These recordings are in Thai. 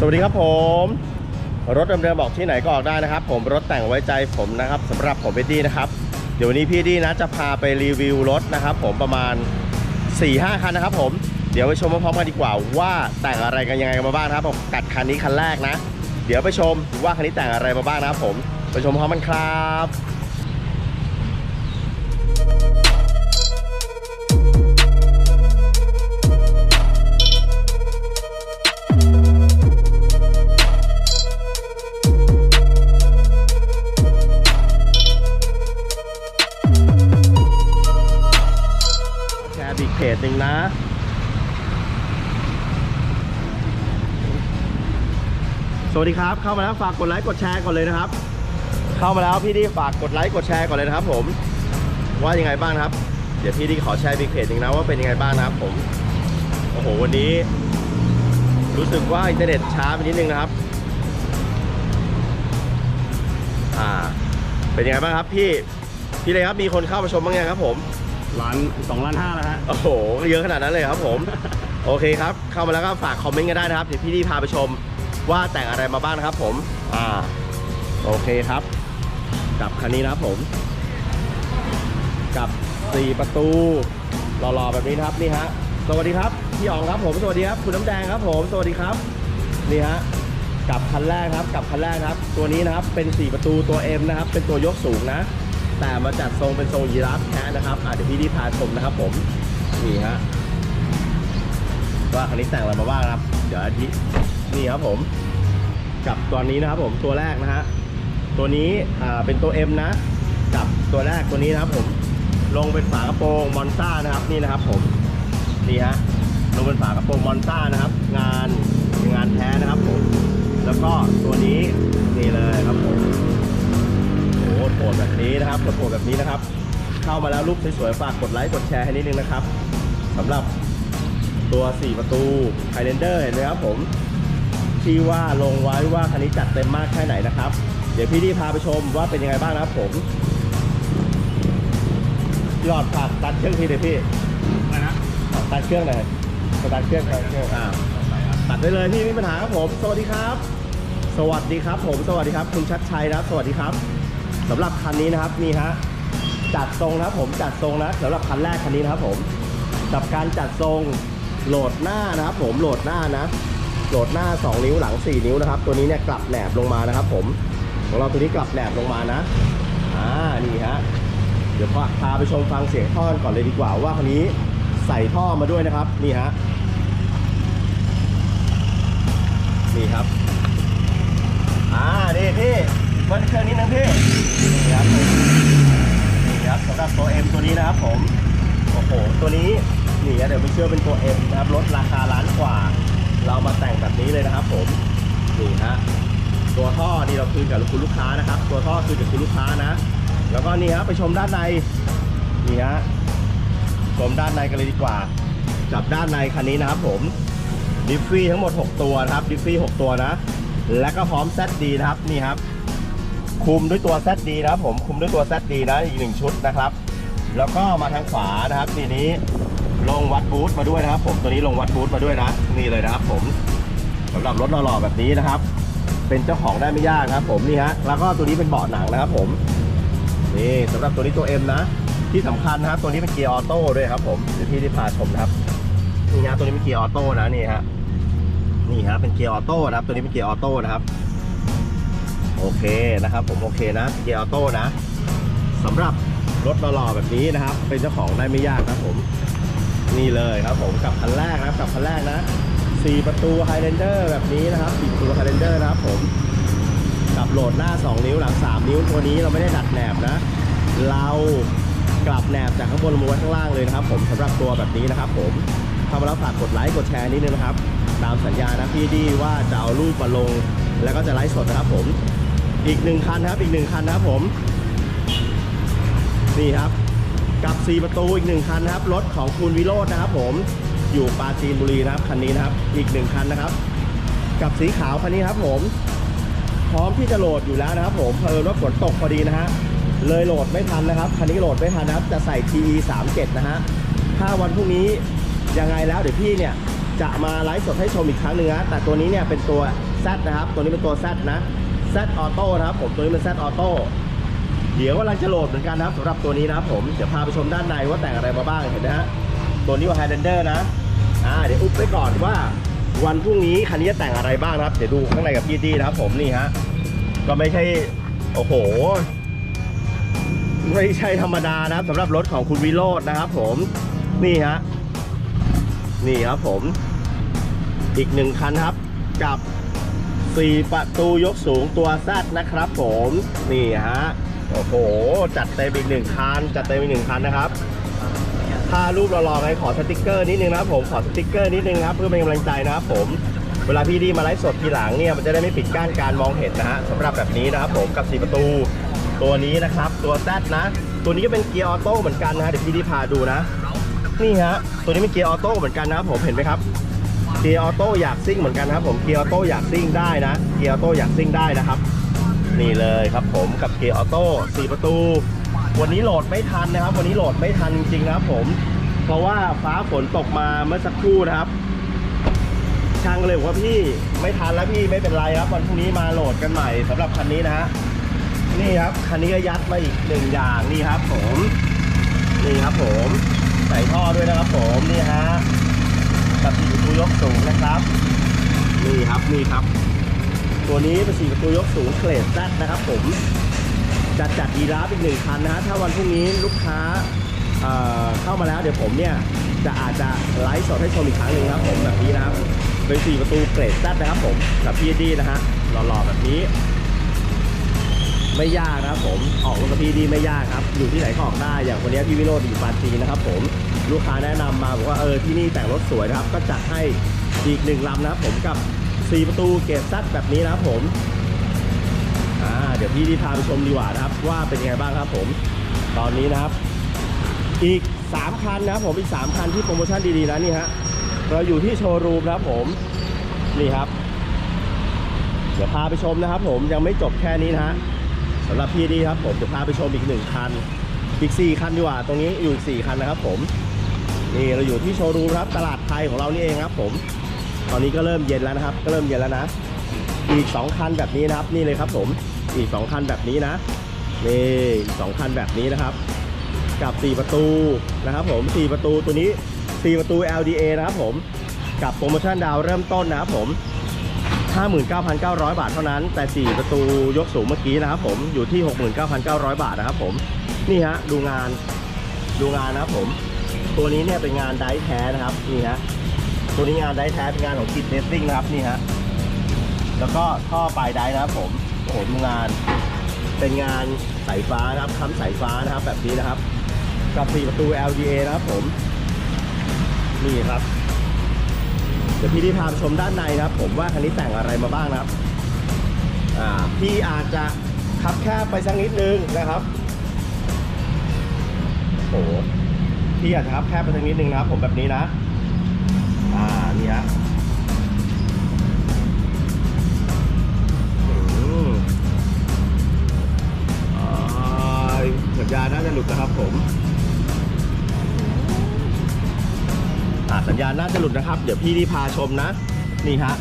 สวัสดีครับผม รถเดิมๆบอกที่ไหนก็ออกได้นะครับ ผมรถแต่งไว้ใจผมนะครับสำหรับผมเบดดี้นะครับ เดี๋ยววันนี้พี่ดี้นะจะพาไปรีวิวรถนะครับ ผมประมาณ 4-5 คันนะครับ ผมเดี๋ยวไปชมพร้อมๆกันดีกว่าว่าแต่งอะไรกันยังไงกันมาบ้างครับผมกัดคันนี้คันแรกนะ เดี๋ยวไปชมว่าคันนี้แต่งอะไรมาบ้างนะครับผมไปชมพร้อมกันครับ สวัสดีครับ เข้ามาแล้วฝากกดไลค์กดแชร์ก่อนเลยนะครับ เข้ามาแล้วพี่ดีฝากกดไลค์กดแชร์ก่อนเลยนะครับ ผม ว่ายังไงบ้างนะครับ เดี๋ยวพี่ดีขอแชร์บิ๊กเพจหนึ่งนะว่าเป็นยังไงบ้างนะครับ ผมโอ้โหวันนี้ รู้สึกว่าอินเทอร์เน็ตช้าไปนิดนึงนะครับ อ่า เป็นยังไงบ้างครับ พี่พี่เลยครับมีคนเข้ามาชมบ้างยังครับ ผมล้านสองล้านห้าแล้วฮะโอ้โหเยอะขนาดนั้นเลยครับ ผม โอเคครับ เข้ามาแล้วก็ฝากคอมเมนต์กันได้นะครับเดี๋ยวพี่ดีพาไปชม ว่าแต่งอะไรมาบ้างนะครับ ผมอ่าโอเคครับ กับคันนี้นะครับผม กับ4ประตูหล่อๆแบบนี้นะครับนี่ฮะสวัสดีครับพี่อ๋องครับผมสวัสดีครับคุณน้ำแดงครับ ผมสวัสดีครับนี่ฮะกับคันแรกครับกับคันแรกครับ ตัวนี้นะครับเป็น 4 ประตูตัว M นะครับ เป็นตัวยกสูงนะ แต่มาจัดทรงเป็นทรงยีราฟแคะนะครับอะเดี๋ยวพี่ดีพาชมนะครับ ผมนี่ฮะว่าคันนี้แต่งอะไรมาบ้างครับ เดี๋ยวอาทิตย์ นี่ครับผม กับตัวนี้นะครับผมตัวแรกนะฮะตัวนี้อ่าเป็นตัว M นะ กับตัวแรกตัวนี้นะครับผมลงเป็นฝากระโปรงมอนซ่านะครับนี่นะครับผมนี่ฮะลงเป็นฝากระโปรงมอนซ่านะครับ งานงานแท้นะครับผมแล้วก็ตัวนี้นี่เลยครับผมโอ้โหโหดแบบนี้นะครับโหดแบบนี้นะครับ เข้ามาแล้วรูปสวยๆฝากกดไลค์กดแชร์ให้นิดนึงนะครับสำหรับตัว 4 ประตูไฮเลนเดอร์เห็นไหมครับผม ที่ว่าลงไว้ว่าคันนี้จัดเต็มมากแค่ไหนนะครับ เดี๋ยวพี่ดีพาไปชมว่าเป็นยังไงบ้างนะครับผมหลอดผัดตัดเครื่องทีเดียวพี่อะไรนะตัดเครื่องหน่อยสตาร์ทเครื่องตัดเครื่องอ่าตัดได้เลยพี่ไม่มีปัญหาครับผม สวัสดีครับ สวัสดีครับ ผมสวัสดีครับคุณชัดชัยนะครับ สวัสดีครับสำหรับคันนี้นะครับนี่ฮะจัดทรงนะครับผมจัดทรงนะสำหรับคันแรกคันนี้นะครับผมกับการจัดทรงโหลดหน้านะครับผมโหลดหน้านะ โหลดหน้า 2 นิ้วหลัง 4 นิ้วนะครับ ตัวนี้เนี่ยกลับแหนบลงมานะครับ ผมของเราตัวนี้กลับแหนบลงมานะอ่านี่ฮะเดี๋ยวพาไปชมฟังเสียงท่อกันก่อนเลยดีกว่าว่าคันนี้ใส่ท่อมาด้วยนะครับ นี่ฮะนี่ครับอ่านี่พี่เบิ้ลเครื่องนิดนึงพี่นี่ครับนี่ครับสำหรับตัว M ตัวนี้นะครับผมโอ้โหตัวนี้นี่นะเดี๋ยวไม่เชื่อเป็นตัว M นะครับลดราคาล้ ตัวท่อนี่เราคืนกับคุณลูกค้านะครับ ตัวท่อคืนกับคุณลูกค้านะ แล้วก็นี่ฮะไปชมด้านในนี่ฮะชมด้านในกันเลยดีกว่ากับด้านในคันนี้นะครับผมดิฟฟี่ทั้งหมด 6 ตัวนะครับดิฟฟี่6ตัวนะ และก็พร้อม ZD นะครับนี่ครับ คุมด้วยตัว ZD นะครับผมคุมด้วยตัว ZD นะอีกหนึ่งชุดนะครับ แล้วก็มาทางขวานะครับทีนี้ลงวัดบูธมาด้วยนะครับ ผมตัวนี้ลงวัดบูธมาด้วยนะนี่เลยนะครับผมสำหรับรถหล่อๆแบบนี้นะครับ เป็นเจ้าของได้ไม่ยากครับ ผมนี่ฮะแล้วก็ตัวนี้เป็นเบาะหนังนะครับผมนี่สำหรับตัวนี้ตัว M นะที่สำคัญนะครับตัวนี้เป็นเกียร์ออโต้ด้วยครับ ผมเดี๋ยวพี่ได้พาชมนะครับนี่ฮะตัวนี้เป็นเกียร์ออโต้นะนี่ฮะนี่ฮะเป็นเกียร์ออโต้นะครับ ตัวนี้เป็นเกียร์ออโต้นะครับ โอเคนะครับ ผมโอเคนะเกียร์ออโต้นะสำหรับรถหล่อๆแบบนี้นะครับ เป็นเจ้าของได้ไม่ยากครับผม นี่เลยครับผมกับคันแรกนะครับกับคันแรกนะ 4 ประตู Highlander แบบนี้นะครับ4ประตู Highlander นะครับผมกับโหลดหน้า 2 นิ้วหลัง 3 นิ้วตัวนี้เราไม่ได้ดัดแหนบนะ เรากลับแหนบจากข้างบนลงมาข้างล่างเลยนะครับ ผมสำหรับตัวแบบนี้นะครับ ผมเข้ามาแล้วฝากกดไลค์กดแชร์นิดนึงนะครับ ตามสัญญานะพี่ดีว่าจะเอารูปมาลง แล้วก็จะไลฟ์สดนะครับ ผมอีกหนึ่งคันครับอีกหนึ่งคันนะครับผมนี่ครับกับ 4 ประตูอีกหนึ่งคันนะครับรถของคุณวิโรจน์นะครับผม อยู่ปราจีนบุรีนะครับคันนี้นะครับ อีกหนึ่งคันนะครับ กับสีขาวคันนี้ครับผม พร้อมที่จะโหลดอยู่แล้วนะครับ ผมเพลินว่าฝนตกพอดีนะฮะเลยโหลดไม่ทันนะครับคันนี้โหลดไม่ทันนะครับ จะใส่ TE 37นะฮะถ้าวันพรุ่งนี้ยังไงแล้วเดี๋ยวพี่เนี่ยจะมาไลฟ์สดให้ชมอีกครั้งหนึ่งนะแต่ตัวนี้เนี่ยเป็นตัว Z นะครับ ตัวนี้เป็นตัว Z นะ Z Auto นะครับ ผมตัวนี้เป็น Z Auto เดี๋ยวกำลังจะโหลดเหมือนกันนะครับสำหรับตัวนี้นะครับผมเดี๋ยวพาไปชมด้านในว่าแต่งอะไรมาบ้างเห็นไหมฮะ ตัวนี้ว่า Highlander นะอ่าเดี๋ยวอุบไว้ก่อนว่า วันพรุ่งนี้คันนี้จะแต่งอะไรบ้างนะครับ เดี๋ยวดูข้างในกับพี่ดีนะครับ ผมนี่ฮะก็ไม่ใช่โอ้โห ไม่ใช่ธรรมดานะครับสำหรับรถของคุณวิโรจน์นะครับผมนี่ฮะนี่ครับผม อีกหนึ่งคันครับ กับ 4 ประตูยกสูงตัวแซดนะครับผม นี่ฮะ โอ้โห จัดเต็มอีกหนึ่งคัน จัดเต็มอีกหนึ่งคันนะครับ ถ้ารูปเราลองให้ขอสติกเกอร์นิดนึงนะครับผมขอสติกเกอร์นิดนึงนะครับเพื่อเป็นกำลังใจนะครับผมเวลาพี่ดีมาไลฟ์สดทีหลังเนี่ยมันจะได้ไม่ปิดกั้นการมองเห็นนะฮะสำหรับแบบนี้นะครับผมกับ4ประตูตัวนี้นะครับตัวแซดนะ ตัวนี้ก็เป็นเกียร์ออโต้เหมือนกันนะฮะเดี๋ยวพี่ดีพาดูนะนี่ฮะตัวนี้เป็นเกียร์ออโต้เหมือนกันนะครับผมเห็นไหมครับเกียร์ออโต้อยากซิ่งเหมือนกันนะครับผมเกียร์ออโต้อยากซิ่งได้นะเกียร์ออโต้อยากซิ่งได้นะครับ นี่เลยครับผมกับเกียร์ออโต้4ประตู วันนี้โหลดไม่ทันนะครับ วันนี้โหลดไม่ทันจริงๆนะครับ ผม เพราะว่าฟ้าฝนตกมาเมื่อสักครู่นะครับ ช่างก็เลยบอกว่าพี่ไม่ทันแล้วพี่ไม่เป็นไรครับ วันพรุ่งนี้มาโหลดกันใหม่สำหรับคันนี้นะฮะนี่ครับคันนี้ก็ยัดมาอีกหนึ่งอย่างนี่ครับ ผมนี่ครับ ผมใส่ท่อด้วยนะครับ ผมนี่ฮะกับสี่ประตูยกสูงนะครับนี่ครับนี่ครับ ตัวนี้เป็นสี่ประตูยกสูงเกรดแซดนะครับ ผม จัดจัดดีราฟอีกหนึ่งคันนะฮะถ้าวันพรุ่งนี้ลูกค้าเอ่อเข้ามาแล้วเดี๋ยวผมเนี่ยจะอาจจะไลฟ์สดให้ชมอีกครั้งหนึ่งนะครับผมแบบนี้นะครับเป็นสี่ประตูเกรดแซดนะครับผมกับพีดีนะฮะหล่อๆแบบนี้ ไม่ยากนะครับผมออกรถกับพี่ดีไม่ยากครับ อยู่ที่ไหนก็ออกได้อย่างวันนี้พี่วิโรจน์อยู่ปาจีนนะครับผมลูกค้าแนะนำมาบอกว่าเออที่นี่แต่งรถสวยนะครับ ก็จัดให้อีกหนึ่งลำนะครับผมกับ4ประตูเกรดซัดแบบนี้นะครับผม อ่าเดี๋ยวพี่ดีพาไปชมดีกว่านะครับ ว่าเป็นยังไงบ้างครับผม ตอนนี้นะครับ อีก 3 คันนะครับผมอีก 3 คันที่โปรโมชั่นดีๆนะนี่ฮะเราอยู่ที่โชว์รูมนะครับผมนี่ครับ เดี๋ยวพาไปชมนะครับ ผมยังไม่จบแค่นี้นะฮะสำหรับพี่ดีครับผมจะพาไปชมอีกหนึ่งคัน อีก 4 คันดีกว่า ตรงนี้อยู่อีก 4 คันนะครับผมนี่เราอยู่ที่โชว์รูมครับตลาดไทยของเรานี่เองครับ ผม ตอนนี้ก็เริ่มเย็นแล้วนะครับ ก็เริ่มเย็นแล้วนะ อีก 2 คันแบบนี้นะครับ นี่เลยครับผม อีก 2 คันแบบนี้นะ นี่สองคันแบบนี้นะครับ กับ 4 ประตูนะครับผม 4 ประตูตัวนี้ 4 ประตู LDA นะครับผม กับโปรโมชั่นดาวเริ่มต้นนะครับผม 59,900 บาทเท่านั้น แต่ 4 ประตูยกสูงเมื่อกี้นะครับผม อยู่ที่ 69,900 บาทนะครับผม นี่ฮะ ดูงาน ดูงานนะครับผม ตัวนี้เนี่ยเป็นงานไดแท้นะครับ นี่ฮะ ตัวนี้งานไดแท้เป็นงานของคิดเลสซิ่งนะครับ นี่ฮะ แล้วก็ท่อปลายไดร์นะครับผมโอ้โหดูงาน เป็นงานสายฟ้านะครับค้ำสายฟ้านะครับ แบบนี้นะครับ กับ4ประตู LDA นะครับผม นี่ครับ เดี๋ยวพี่ที่พาชมด้านในนะครับ ผมว่าคันนี้แต่งอะไรมาบ้างนะครับ อ่า พี่อาจจะขับแคบไปสักนิดนึงนะครับโอ้โหพี่อาจจะขับแคบไปสักนิดนึงนะครับ ผมแบบนี้นะ อ่า นี่ฮะ ญาณน่าจะหลุดนะครับ เดี๋ยวพี่ที่พาชมนะ นี่ฮะ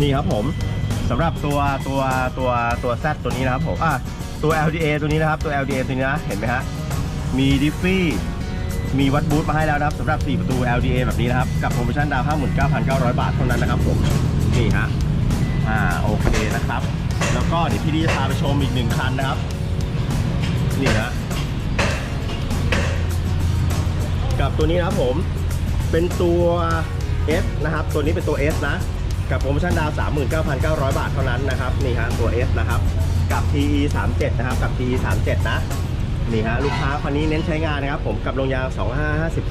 นี่ครับผมสำหรับตัวตัวตัวตัว Z ตัวนี้นะครับผมอะตัว LDA ตัวนี้นะครับตัว LDA ตัวนี้นะเห็นไหมฮะมีดิฟฟี่มีวัดบูทมาให้แล้วนะครับสำหรับ 4 ประตู LDA แบบนี้นะครับ กับโปรโมชั่นดาว 59,900 บาทเท่านั้นนะครับผมนี่ฮะอ่าโอเคนะครับ แล้วก็เดี๋ยวพี่ดีจะพาไปชมอีกหนึ่งคันนะครับ นี่นะ กับตัวนี้นะครับผมเป็นตัว S นะครับ ตัวนี้เป็นตัว S นะ กับโปรโมชั่นดาว 39,900 บาทเท่านั้นนะครับ นี่ฮะตัว S นะครับ กับ TE 37นะครับ กับ TE 37นะ นี่ฮะลูกค้าคนนี้เน้นใช้งานนะครับ ผมกับโรงยาง 25 50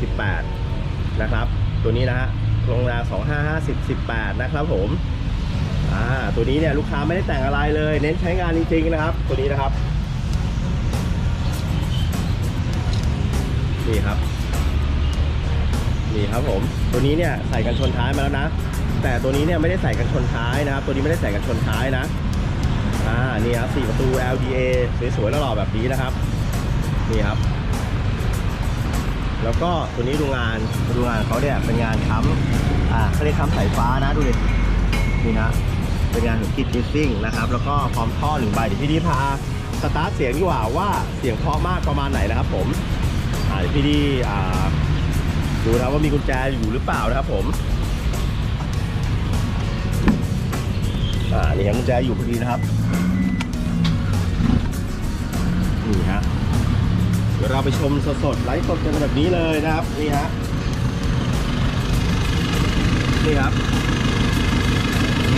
18 นะครับ ตัวนี้นะฮะโรงยาง 25 50 18 นะครับผมอ่าตัวนี้เนี่ยลูกค้าไม่ได้แต่งอะไรเลย เน้นใช้งานจริงๆนะครับ ตัวนี้นะครับ นี่ครับ นี่ครับผม ตัวนี้เนี่ยใส่กันชนท้ายมาแล้วนะ แต่ตัวนี้เนี่ยไม่ได้ใส่กันชนท้ายนะครับ ตัวนี้ไม่ได้ใส่กันชนท้ายนะ อ่า นี่ครับสี่ประตู LDA สวยๆแล้วหล่อแบบนี้นะครับ นี่ครับ แล้วก็ตัวนี้ดูงาน ดูงานเขาเนี่ยเป็นงานค้ำอ่าเขาเรียกคำสายฟ้านะดูดิ นี่ฮะเป็นงานของกิจดิซิ่งนะครับ แล้วก็พร้อมท่อหนึ่งใบเดี๋ยวพี่ดีพาสตาร์ทเสียงดีกว่าว่าเสียงเพราะมากประมาณไหนนะครับ ผมอ่าเดี๋ยวพี่ดีอ่า ดูนะว่ามีกุญแจอยู่หรือเปล่านะครับผมอ่านี่ครับกุญแจอยู่พอดีนะครับนี่ฮะเดี๋ยวเราไปชมสดๆไลฟ์สดกันแบบนี้เลยนะครับนี่ฮะนี่ครับ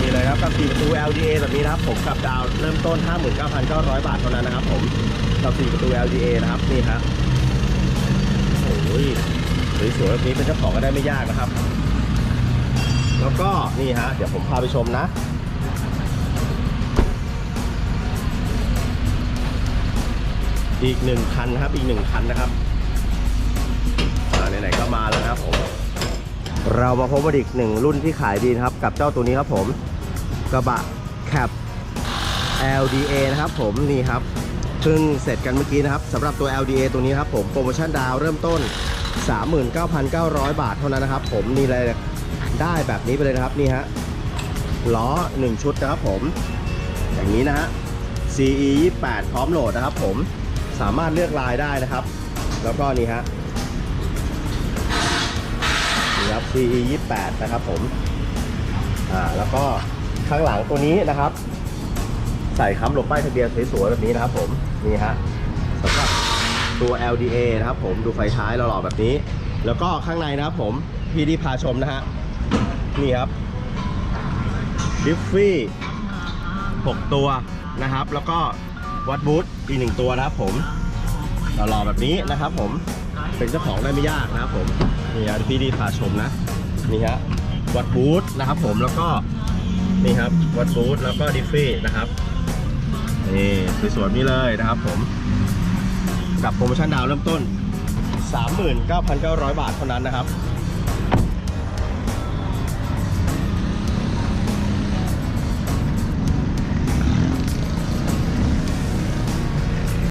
นี่เลยครับกับ4ประตู LDA แบบนี้นะครับ ผมกับดาวเริ่มต้น 59,900 บาทเท่านั้นนะครับ ผมกับ4ประตู LDA นะครับนี่ฮะโอ้ย สวยๆแบบนี้เป็นเจ้าของก็ได้ไม่ยากนะครับ แล้วก็นี่ฮะเดี๋ยวผมพาไปชมนะอีกหนึ่งคันครับอีกหนึ่งคันนะครับไหนๆก็มาแล้วนะครับผมเรามาพบกับอีกหนึ่งรุ่นที่ขายดีนะครับ กับเจ้าตัวนี้ครับผมกระบะแคป LDA นะครับผมนี่ครับเพิ่งเสร็จกันเมื่อกี้นะครับสำหรับตัว LDA ตัวนี้ครับผมโปรโมชั่นดาวเริ่มต้น 39,900 บาทเท่านั้นนะครับ ผมนี่เลยได้แบบนี้ไปเลยนะครับนี่ฮะล้อ 1 ชุดนะครับผม อย่างนี้นะฮะ CE 28พร้อมโหลดนะครับผมสามารถเลือกลายได้นะครับ แล้วก็นี่ฮะนี่ครับ CE 28นะครับผมอ่าแล้วก็ข้างหลังตัวนี้นะครับ ใส่ค้ำหลบป้ายทะเบียนสวยๆแบบนี้นะครับผมนี่ฮะสำหรับ ตัว LDA นะครับผมดูไฟท้ายหล่อๆแบบนี้ แล้วก็ข้างในนะครับผมพี่ดีพาชมนะฮะนี่ครับดิฟฟี่6ตัวนะครับ แล้วก็วัดบูธอีกหนึ่งตัวนะครับผมหล่อๆแบบนี้นะครับผมเป็นเจ้าของได้ไม่ยากนะครับผมนี่ฮะพี่ดีพาชมนะนี่ฮะวัดบูธนะครับผมแล้วก็นี่ครับวัดบูธแล้วก็ดิฟฟี่นะครับนี่สวยๆนี้เลยนะครับผม กับโปรโมชั่นดาวเริ่มต้น 39,900 บาทเท่านั้นนะครับ